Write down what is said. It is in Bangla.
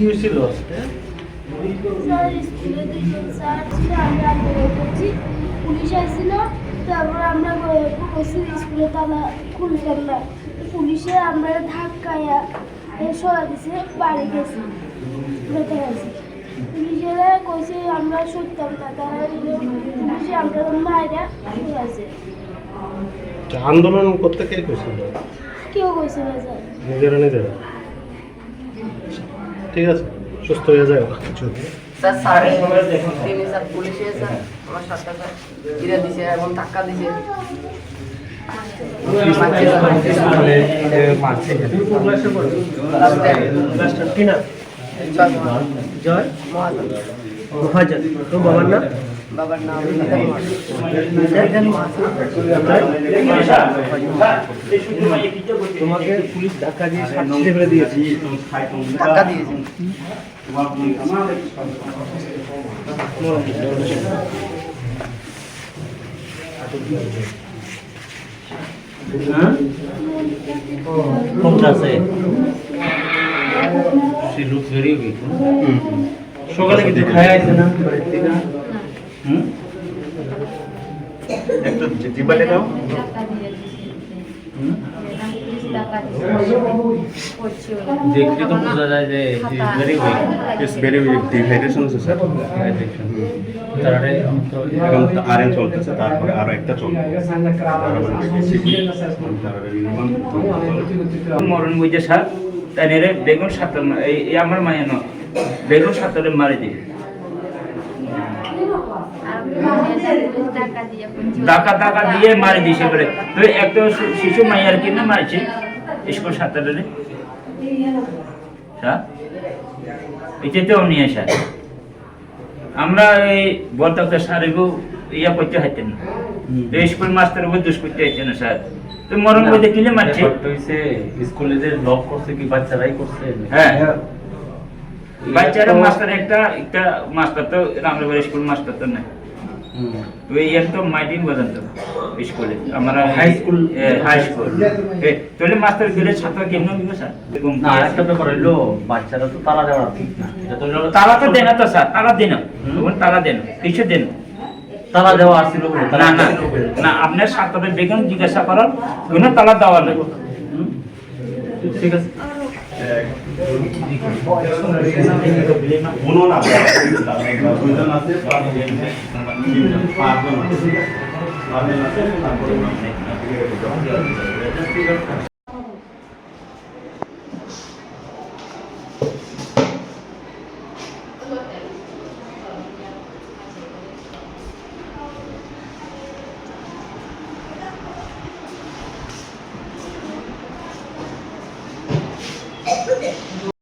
কি হয়েছিল? আজকে স্যার স্কুলে দুজন স্যার ছিল আমরা আন্দোলন করছি পুলিশ আসছিল তারপর আমরা স্কুলে তালা খুলতাম না পুলিশে আমরা ধাক্কায়া সরা দিছে বাড়ি গেছি বেঁচে গেছি। পুলিশেরা কইছে আমরা সত্যম না। তারা পুলিশে আমরা মায়েরা আছে আন্দোলন করতে কে কেউ কইছে না স্যার। নিজেরা নিজেরা? ঠিক আছে সুস্থ হয়ে যায় ওরা কিছু স্যার স্যার তিনি স্যার পুলিশে স্যার আমার সাথে স্যার ইরে দিছে এবং ধাক্কা দিছে কি না জয় মহাজন তো বাবার নাম? বাবার নাম তোমাকে পুলিশ ধাক্কা দিয়ে ফেলে দিয়েছে। ধাক্কা দিয়েছে। সকালে কিছু খায় আছে না? একটু জিবালে তো বোঝা যায় যে very weak it's very dehydration আছে স্যার তারা এখন আরএন চলতেছে তারপরে আরও একটা চলবে। মরণ বুঝে সার তাই নেরে বেগুন সাঁতার মা- এই আমার মায়ের ন। বেগুন সাঁতারে মারি টাকা টাকা দিয়ে মারি দিছে বলে তো একটা শিশু মাইয়ার কিনে মারছে স্কুল সাঁতারে হ্যাঁ? এটাতেও নিয়ে আসা আমরা এই বলতে সারিগু ইয়া করতে হাইতেন না। স্কুল মাস্টার উপর দুষ করতে হাইতেন না স্যার। তো মরণ কিনে মারছে স্কুলে যে লক করছে কি বাচ্চারাই করছে? হ্যাঁ। বাচ্চারা মাস্টার একটা একটা মাস্টার তো রামনগর স্কুল মাস্টার তো নাই। তো এই এক তো মাইটিং বাজান তো স্কুলে আমরা High school? হাই স্কুল তাহলে মাস্টার গেলে ছাত্র কেমন দিব স্যার? না আরেকটা ব্যাপার হইল বাচ্চারা তো তালা দেওয়া ঠিক না। তালা তো দেন তো স্যার তালা দেন। তখন তালা দেন কিছু দেন? তালা দেওয়া আসছিল না না না আপনার ছাত্রদের বেগুন জিজ্ঞাসা করার কোনো তালা দেওয়া নেই। ঠিক আছে। আছে